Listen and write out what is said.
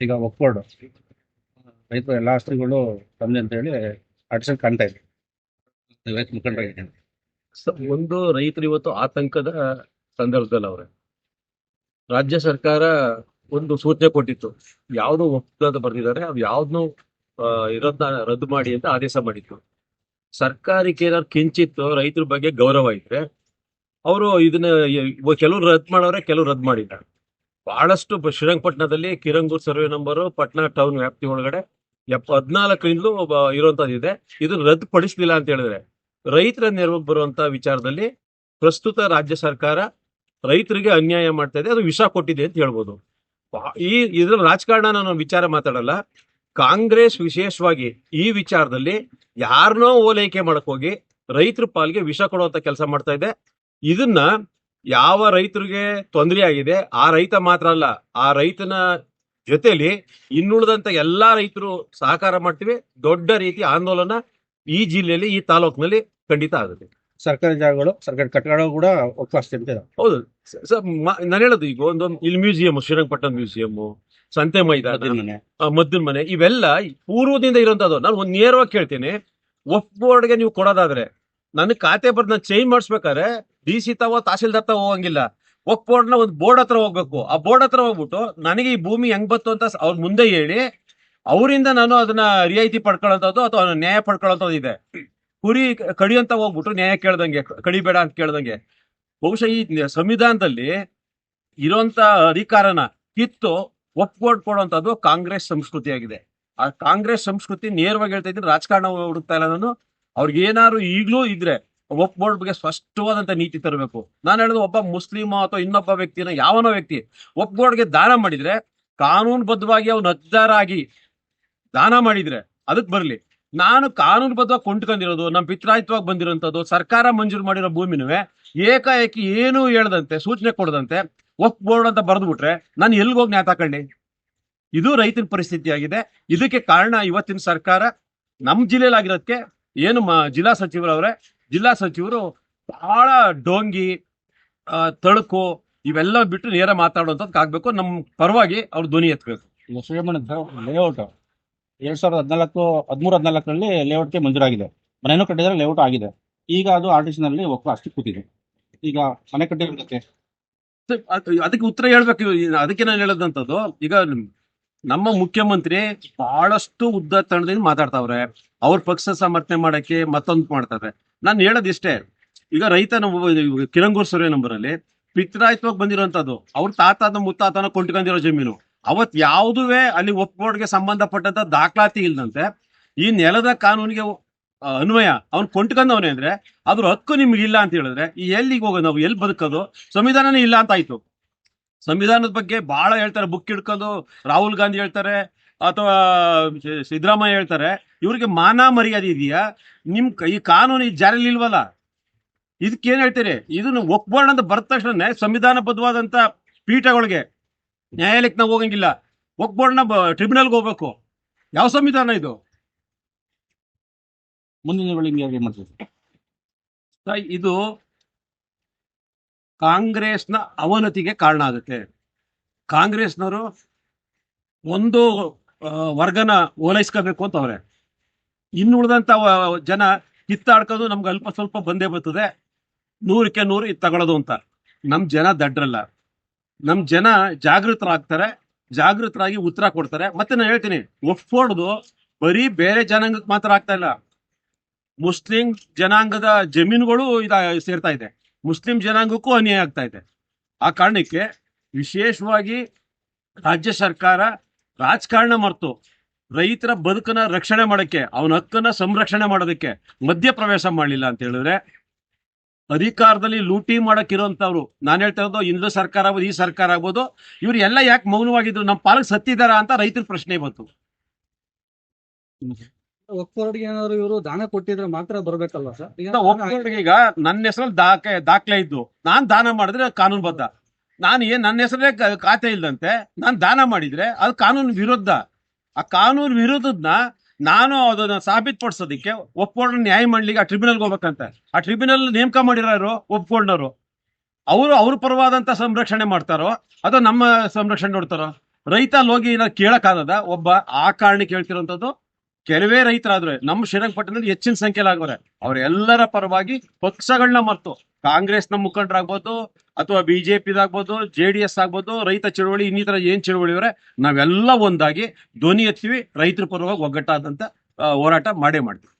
ಈಗ ಒಕ್ಕೋರ್ಡ್ ರೈತರ ಎಲ್ಲ ಆಸ್ತಿಗಳು ಅಂತ ಹೇಳಿ ಅಡ್ಸನ್ ಕಾಣ್ತಾ ಇದೆ ಮುಖಂಡರಾಗಿದ್ದೇನೆ ಒಂದು ರೈತರು ಇವತ್ತು ಆತಂಕದ ಸಂದರ್ಭದಲ್ಲಿ ಅವ್ರೆ. ರಾಜ್ಯ ಸರ್ಕಾರ ಒಂದು ಸೂಚನೆ ಕೊಟ್ಟಿತ್ತು. ಯಾವ್ದು ಅಂತ ಬರ್ದಿದ್ದಾರೆ, ಅದು ಯಾವ್ದನ್ನು ಇರೋದನ್ನ ರದ್ದು ಮಾಡಿ ಅಂತ ಆದೇಶ ಮಾಡಿತ್ತು ಸರ್ಕಾರಕ್ಕೆ ಏನಾದ್ರು ಕಿಂಚಿತ್ತು ರೈತರ ಬಗ್ಗೆ ಗೌರವ ಇದ್ರೆ, ಅವರು ಇದನ್ನ ಕೆಲವ್ರು ರದ್ದು ಮಾಡೋರೆ, ಕೆಲವ್ರು ರದ್ದು ಮಾಡಿಲ್ಲ ಬಹಳಷ್ಟು ಶ್ರೀರಂಗಪಟ್ಟಣದಲ್ಲಿ Kirangur survey number, Patna town ವ್ಯಾಪ್ತಿ ಒಳಗಡೆ ಎಪ್ಪ ಹದಿನಾಲ್ಕರಿಂದಲೂ ಇರುವಂತದ್ದು ಇದೆ. ಇದು ರದ್ದು ಪಡಿಸ್ಲಿಲ್ಲ ಅಂತ ಹೇಳಿದ್ರೆ ರೈತರ ನೆರವಿಗೆ ಬರುವಂತ ವಿಚಾರದಲ್ಲಿ ಪ್ರಸ್ತುತ ರಾಜ್ಯ ಸರ್ಕಾರ ರೈತರಿಗೆ ಅನ್ಯಾಯ ಮಾಡ್ತಾ ಇದೆ. ಅದು ವಿಷ ಕೊಟ್ಟಿದೆ ಅಂತ ಹೇಳ್ಬೋದು. ಈ ಇದ್ರ ರಾಜಕಾರಣ ನಾನು ವಿಚಾರ ಮಾತಾಡಲ್ಲ. ಕಾಂಗ್ರೆಸ್ ವಿಶೇಷವಾಗಿ ಈ ವಿಚಾರದಲ್ಲಿ ಯಾರನ್ನೋ ಓಲೈಕೆ ಮಾಡಕ್ ಹೋಗಿ ರೈತರ ಪಾಲ್ಗೆ ವಿಷ ಕೊಡುವಂತ ಕೆಲಸ ಮಾಡ್ತಾ ಇದೆ. ಇದನ್ನ ಯಾವ ರೈತರಿಗೆ ತೊಂದರೆ ಆಗಿದೆ ಆ ರೈತ ಮಾತ್ರ ಅಲ್ಲ ಆ ರೈತನ ಜೊತೆಯಲ್ಲಿ ಇನ್ನುಳಿದಂತ ಎಲ್ಲಾ ರೈತರು ಸಹಕಾರ ಮಾಡ್ತೀವಿ. ದೊಡ್ಡ ರೀತಿ ಆಂದೋಲನ ಈ ಜಿಲ್ಲೆಯಲ್ಲಿ ಈ ತಾಲೂಕಿನಲ್ಲಿ ಖಂಡಿತ ಆಗುತ್ತೆ. ಸರ್ಕಾರಿ ಜಾಗಗಳು ಸರ್ಕಾರಿ ಕಟ್ಟಡಗಳು ಕೂಡ ಹೌದು. ಸ- ಸ- ಮ- ನಾನು ಹೇಳೋದು ಈಗ ಒಂದು ಇಲ್ಲಿ ಮ್ಯೂಸಿಯಂ ಶ್ರೀರಂಗಪಟ್ಟಣ ಮ್ಯೂಸಿಯಂ ಸಂತೆ ಮೈದಾನ ಮದ್ದಿನ ಮನೆ. ಆ, ಮದ್ದಿನ ಮನೆ ಇವೆಲ್ಲ ಪೂರ್ವದಿಂದ ಇರುವಂತದ್ದು ನಾನು ಒಂದ್ ನೇರವಾಗಿ ಕೇಳ್ತೀನಿ. ಒಫ್ ಬೋರ್ಡ್ಗೆ ನೀವು ಕೊಡೋದಾದ್ರೆ ನನ್ನ ಖಾತೆ ಬರ್ದು ನಾನು ಚೇಂಜ್ ಮಾಡಿಸ್ಬೇಕಾದ್ರೆ ಡಿ ಸಿ ತಾವ, ತಹಸೀಲ್ದಾರ್ ತಾವ ಹೋಗಂಗಿಲ್ಲ. ನ ಒಂದು ಬೋರ್ಡ್ ಹತ್ರ ಹೋಗ್ಬೇಕು. ಆ ಬೋರ್ಡ್ ಹತ್ರ ಹೋಗ್ಬಿಟ್ಟು ನನಗೆ ಈ ಭೂಮಿ ಹೆಂಗ್ ಬತ್ತು ಅಂತ ಅವ್ರ ಮುಂದೆ ಹೇಳಿ, ಅವರಿಂದ ನಾನು ಅದನ್ನ ರಿಯಾಯಿತಿ ಪಡ್ಕೊಳ್ಳೋದು ಅಥವಾ ನ್ಯಾಯ ಪಡ್ಕೊಳ್ಳೋದು ಇದೆ. ಕುರಿ ಕಡಿಯಂತ ಹೋಗ್ಬಿಟ್ಟು ನ್ಯಾಯ ಕೇಳ್ದಂಗೆ ಕಡಿಬೇಡ ಅಂತ ಕೇಳ್ದಂಗೆ. ಬಹುಶಃ ಈ ಸಂವಿಧಾನದಲ್ಲಿ ಇರೋಂತ ಅಧಿಕಾರನ ಕಿತ್ತು ಒಪ್ಪಿಕೊಂಡು ಕೊಡುವಂತದ್ದು ಕಾಂಗ್ರೆಸ್ ಸಂಸ್ಕೃತಿಯಾಗಿದೆ ಆ ಕಾಂಗ್ರೆಸ್ ಸಂಸ್ಕೃತಿ ನೇರವಾಗಿ ಹೇಳ್ತಾ ಇದ್ರೆ ರಾಜಕಾರಣ ಹುಡುಕ್ತಾ ಇಲ್ಲ ನಾನು. ಅವ್ರಿಗೆ ಏನಾದ್ರು ಈಗ್ಲೂ ಇದ್ರೆ ಒಪ್ ಬೋರ್ಡ್ ಬಗ್ಗೆ ಸ್ಪಷ್ಟವಾದಂತ ನೀತಿ ತರಬೇಕು. ನಾನು ಹೇಳೋದು ಒಬ್ಬ ಮುಸ್ಲಿಮ ಅಥವಾ ಇನ್ನೊಬ್ಬ ವ್ಯಕ್ತಿನ, ಯಾವನೋ ವ್ಯಕ್ತಿ ಒಪ್ ಬೋರ್ಡ್ಗೆ ದಾನ ಮಾಡಿದ್ರೆ, ಕಾನೂನುಬದ್ಧವಾಗಿ ಅವ್ನು ನಜ್ಜಾರಾಗಿ ದಾನ ಮಾಡಿದ್ರೆ ಅದಕ್ಕೆ ಬರಲಿ. ನಾನು ಕಾನೂನುಬದ್ಧವಾಗಿ ಕೊಂಡ್ಕೊಂಡಿರೋದು ನಮ್ಮ ಪಿತ್ರಾಯಿತವಾಗಿ ಬಂದಿರೋಂಥದ್ದು, ಸರ್ಕಾರ ಮಂಜೂರು ಮಾಡಿರೋ ಭೂಮಿನೂ ಏಕಾಏಕಿ ಏನೂ ಹೇಳದಂತೆ, ಸೂಚನೆ ಕೊಡದಂತೆ ಒಕ್ ಬೋರ್ಡ್ ಅಂತ ಬರೆದ್ಬಿಟ್ರೆ ನಾನು ಎಲ್ಗೋಗಿ ನ್ಯಾಯ ತಕೊಂಡಿ ಇದು ರೈತನ ಪರಿಸ್ಥಿತಿ ಆಗಿದೆ ಇದಕ್ಕೆ ಕಾರಣ ಇವತ್ತಿನ ಸರ್ಕಾರ ನಮ್ಮ ಜಿಲ್ಲೆಯಲ್ಲಿ ಆಗಿರೋದಕ್ಕೆ ಏನು ಜಿಲ್ಲಾ ಸಚಿವರವ್ರೆ ಜಿಲ್ಲಾ ಸಚಿವರು ಬಹಳ ಡೋಂಗಿ ತಳಕು ಇವೆಲ್ಲ ಬಿಟ್ಟು ನೇರ ಮಾತಾಡುವಂತದ್ ಆಗ್ಬೇಕು. ನಮ್ ಪರವಾಗಿ ಅವ್ರ ಧ್ವನಿ ಎತ್ತಬೇಕು ಲೇಔಟ್ ಎರಡ್ ಸಾವಿರದ ಹದಿನಾಲ್ಕು ಹದಿಮೂರು ಹದಿನಾಲ್ಕರಲ್ಲಿ ಲೇಔಟ್ಗೆ ಮಂಜೂರಾಗಿದೆ. ಮನೆಯನ್ನು ಕಟ್ಟಿದ್ರೆ ಲೇಔಟ್ ಆಗಿದೆ. ಈಗ ಅದು ಆರ್ಟಿಸ್ನಲ್ಲಿ ನಲ್ಲಿ ಒಪ್ಪ ಅಷ್ಟು ಕೂತಿದೆ. ಈಗ ಮನೆ ಕಟ್ಟಿರೋದಕ್ಕೆ? ಅದಕ್ಕೆ ಉತ್ತರ ಹೇಳ್ಬೇಕು. ಅದಕ್ಕೆ ನಾನು ಹೇಳದಂತದ್ದು ಈಗ ನಮ್ಮ ಮುಖ್ಯಮಂತ್ರಿ ಬಹಳಷ್ಟು ಉದ್ದ ತಂಡದಿಂದ ಮಾತಾಡ್ತಾವ್ರೆ. ಅವ್ರ ಪಕ್ಷ ಸಮರ್ಥನೆ ಮಾಡಕ್ಕೆ ಮತ್ತೊಂದು ಮಾಡ್ತಾರೆ. ನಾನು ಹೇಳೋದು ಇಷ್ಟೇ. ಈಗ ರೈತ ನಮ್ಮ ಕಿರಂಗೂರ್ ನಂಬರ್ ಅಲ್ಲಿ ಪಿತ್ರಾಯಿತ್ವಾಗಿ ಬಂದಿರೋಂಥದ್ದು, ಅವ್ರ ತಾತನ ಮುತ್ತಾತನ ಕೊಂಡ್ಕೊಂಡಿರೋ ಜಮೀನು. ಅವತ್ ಯಾವುದುವೆ ಅಲ್ಲಿ ಒಪ್ಬೋರ್ಡ್ಗೆ ಸಂಬಂಧಪಟ್ಟಂತ ದಾಖಲಾತಿ ಇಲ್ಲದಂತೆ ಈ ನೆಲದ ಕಾನೂನಿಗೆ ಅನ್ವಯ, ಅವ್ನು ಕೊಂಡ್ಕೊಂಡವನೇ ಅಂದ್ರೆ ಅದ್ರ ಹಕ್ಕು ನಿಮ್ಗೆ ಇಲ್ಲ ಅಂತ ಹೇಳಿದ್ರೆ ಈ ಎಲ್ಲಿಗೆ ಹೋಗೋದು ನಾವು? ಎಲ್ಲಿ ಬದುಕೋದು? ಸಂವಿಧಾನನೇ ಇಲ್ಲ ಅಂತ ಆಯ್ತು. ಸಂವಿಧಾನದ ಬಗ್ಗೆ ಬಹಳ ಹೇಳ್ತಾರೆ, ಬುಕ್ ಹಿಡ್ಕೊಂಡು ರಾಹುಲ್ ಗಾಂಧಿ ಹೇಳ್ತಾರೆ, ಅಥವಾ ಸಿದ್ದರಾಮಯ್ಯ ಹೇಳ್ತಾರೆ. ಇವ್ರಿಗೆ ಮಾನ ಮರ್ಯಾದೆ ಇದೆಯಾ? ನಿಮ್ ಈ ಕಾನೂನು ಈ ಜಾರಿಲಿ ಇಲ್ವಲ್ಲ ಇದಕ್ಕೆ ಏನ್ ಹೇಳ್ತೀರಿ? ಇದನ್ನ ಒಪ್ಬೋಣ ಅಂತ ಬರ್ತ ತಕ್ಷಣ ಸಂವಿಧಾನಬದ್ಧವಾದಂತ ಪೀಠಗಳಿಗೆ ನ್ಯಾಯಾಲಯಕ್ಕೆ ನಾವು ಹೋಗಂಗಿಲ್ಲ. ಒಪ್ಬೋಣ ಟ್ರಿಬ್ಯುನಲ್ಗೆ ಹೋಗ್ಬೇಕು. ಯಾವ ಸಂವಿಧಾನ ಇದು? ಮುಂದಿನ ಇದು ಕಾಂಗ್ರೆಸ್ನ ಅವನತಿಗೆ ಕಾರಣ ಆಗುತ್ತೆ. ಕಾಂಗ್ರೆಸ್ನವರು ಒಂದು ವರ್ಗನ ಓಲೈಸ್ಕೋಬೇಕು ಅಂತ ಅವ್ರೆ ಇನ್ನುಳಿದಂತ ವ- ಜನ ಕಿತ್ತಾಡ್ಕೋದು ನಮ್ಗೆ ಅಲ್ಪ ಸ್ವಲ್ಪ ಬಂದೇ ಬರ್ತದೆ. ನೂರಕ್ಕೆ ನೂರು ಇದು ತಗೊಳ್ಳೋದು ಅಂತ. ನಮ್ ಜನ ದಡ್ರಲ್ಲ. ನಮ್ ಜನ ಜಾಗೃತರಾಗ್ತಾರೆ. ಜಾಗೃತರಾಗಿ ಉತ್ತರ ಕೊಡ್ತಾರೆ. ಮತ್ತೆ ನಾನು ಹೇಳ್ತೀನಿ ಒಫ್ಫೋರ್ಡ್ದು ಬರೀ ಬೇರೆ ಜನಾಂಗಕ್ಕೆ ಮಾತ್ರ ಆಗ್ತಾ ಇಲ್ಲ. ಮುಸ್ಲಿಂ ಜನಾಂಗದ ಜಮೀನುಗಳು ಇದ, ಸೇರ್ತಾ ಇದೆ. ಮುಸ್ಲಿಂ ಜನಾಂಗಕ್ಕೂ ಅನ್ಯಾಯ ಆಗ್ತಾ ಇದೆ. ಆ ಕಾರಣಕ್ಕೆ ವಿಶೇಷವಾಗಿ ರಾಜ್ಯ ಸರ್ಕಾರ ರಾಜಕಾರಣ ಮರೆತು. ರೈತರ ಬದುಕನ್ನ ರಕ್ಷಣೆ ಮಾಡಕ್ಕೆ ಅವನ ಹಕ್ಕನ್ನ ಸಂರಕ್ಷಣೆ ಮಾಡೋದಕ್ಕೆ ಮಧ್ಯ ಪ್ರವೇಶ ಮಾಡಲಿಲ್ಲ ಅಂತ ಹೇಳಿದ್ರೆ ಅಧಿಕಾರದಲ್ಲಿ ಲೂಟಿ ಮಾಡಕ್ ಇರೋಂಥವ್ರು ನಾನು ಹೇಳ್ತಾ ಇರೋದು ಹಿಂದೂ ಸರ್ಕಾರ ಆಗ್ಬೋದು ಈ ಸರ್ಕಾರ ಆಗ್ಬೋದು ಇವ್ರು ಎಲ್ಲ ಯಾಕೆ ಮೌನವಾಗಿದ್ರು ನಮ್ಮ ಪಾಲಕ್ ಸತ್ತಿದಾರ ಅಂತ ರೈತರ ಪ್ರಶ್ನೆ ಬಂತು. ಏನಾದ್ರು ಇವರು ದಾನ ಕೊಟ್ಟಿದ್ರೆ ಮಾತ್ರ ಬರಬೇಕಲ್ವಾ ಸರ್? ಈಗ ನನ್ನ ಹೆಸರಲ್ಲಿ ದಾಖಲೆ ದಾಖಲೆ ಇದ್ದು ನಾನ್ ದಾನ ಮಾಡಿದ್ರೆ ಕಾನೂನು ಬದ್ಧ ನಾನು ಏನ್ ನನ್ನ ಹೆಸರೇ ಖಾತೆ ಇಲ್ದಂತೆ ನಾನು ದಾನ ಮಾಡಿದ್ರೆ ಅದು ಕಾನೂನು ವಿರುದ್ಧ. ಆ ಕಾನೂನು ವಿರುದ್ಧದ್ನ ನಾನು ಅದನ್ನ ಸಾಬೀತುಪಡಿಸೋದಕ್ಕೆ ಒಪ್ಕೊಂಡ್ ನ್ಯಾಯ ಮಾಡ್ಲಿಕ್ಕೆ ಆ ಟ್ರಿಬ್ಯುನಲ್ ಹೋಗ್ಬೇಕಂತ. ಆ ಟ್ರಿಬ್ಯುನಲ್ ನೇಮಕ ಮಾಡಿರೋರು ಒಪ್ಕೊಂಡವರು ಅವರು ಅವ್ರ ಪರವಾದಂತ ಸಂರಕ್ಷಣೆ ಮಾಡ್ತಾರೋ ಅಥವಾ ನಮ್ಮ ಸಂರಕ್ಷಣೆ ನೋಡ್ತಾರೋ? ರೈತ ಅಲ್ಲಿ ಹೋಗಿ ಏನಾದ್ರು ಕೇಳಕ್ಕಾಗದ? ಒಬ್ಬ ಆ ಕಾರಣಕ್ಕೆ ಹೇಳ್ತಿರೋಂಥದ್ದು ಕೆಲವೇ ರೈತರಾದ್ರೆ ನಮ್ಮ ಶ್ರೀರಂಗಪಟ್ಟಣದಲ್ಲಿ ಹೆಚ್ಚಿನ ಸಂಖ್ಯೆಯಲ್ಲಿ ಆಗವ್ರೆ ಅವರೆಲ್ಲರ ಪರವಾಗಿ ಪಕ್ಷಗಳನ್ನ ಮರ್ತು, ಕಾಂಗ್ರೆಸ್ನ ಮುಖಂಡರಾಗ್ಬೋದು ಅಥವಾ ಬಿಜೆಪಿದಾಗ್ಬೋದು, ಜೆ ಡಿ ಎಸ್ ಆಗ್ಬೋದು, ರೈತ ಚಳುವಳಿ, ಇನ್ನಿತರ ಏನ್ ಚಳುವಳಿ ಅವರೇ ನಾವೆಲ್ಲ ಒಂದಾಗಿ ಧ್ವನಿ ಎತ್ತೀವಿ, ರೈತರ ಪರವಾಗಿ ಒಗ್ಗಟ್ಟಾದಂತ ಹೋರಾಟ ಮಾಡೇ ಮಾಡ್ತೀವಿ.